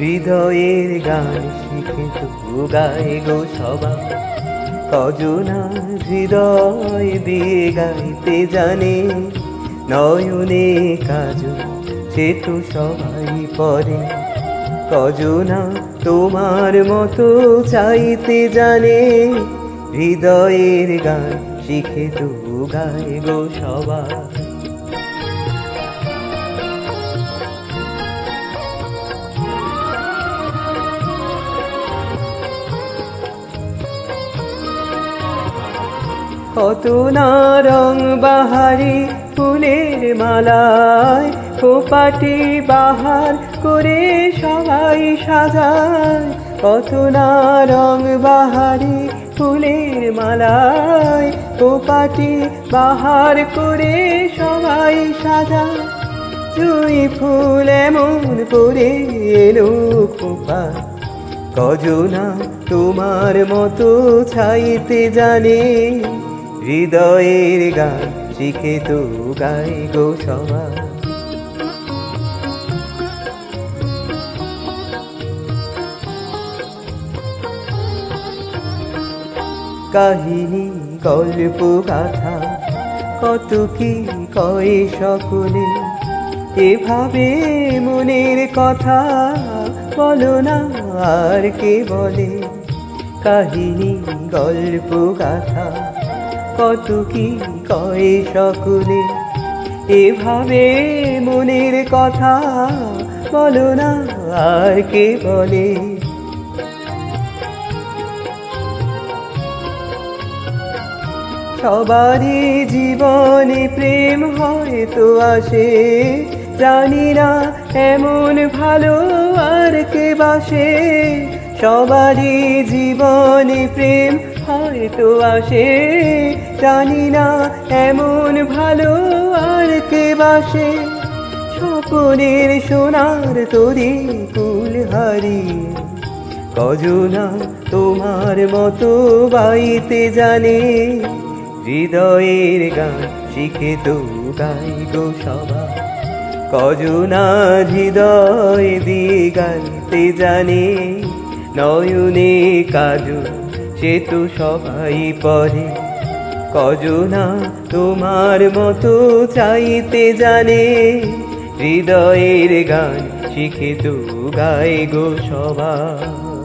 হৃদয়ের গান শিখে তো গায়ে গো সবাই। কজনা হৃদয় দিয়ে গাইতে জানে, নয়নে কাজ সে তো সবাই পরে। কজনা তোমার মতো চাইতে জানে, হৃদয়ের গান শিখে তো গায়ে গো সবাই। কত না রং বাহারি ফুলের মালায় খোপাটি বাহার করে সবাই সাজায়। কত না রং বাহারি ফুলের মালায় খোপাটি বাহার করে সবাই সাজায়। জুই ফুল এমন করে এলো খোপা কজনা তোমার মতো ছাইতে জানে। হৃদয়ের গান শিখে তো গাই গো সবাই। কাহিনী, গল্প, গাথা, কত কি কয়ে সকলে এভাবে মনের কথা বলো না আর কে বলে? কাহিনী, গল্প, গাথা কত কি কয় সকলে? এভাবে মনের কথা বলো না আর কে বলে? সবারই জীবনে প্রেম হয়তো আসে, জানি না এমন ভালো আর কে বাসে। সবারই জীবনে প্রেম হয়তো আসে। জানি না এমন ভালো আর কে বাসে। স্বপনের সোনার তরি কুল হারিয়ে কজনা তোমার মতো বাইতে জানে। হৃদয়ের গান শিখে তো গাই গো সবাই। কজনা হৃদয় দিয়ে গাইতে জানে। নয়নে কাজু, সে তো সবাই পরে। কজনা তোমার মতো চাইতে জানে। হৃদয়ের গান শিখে তো গাই গো সবাই।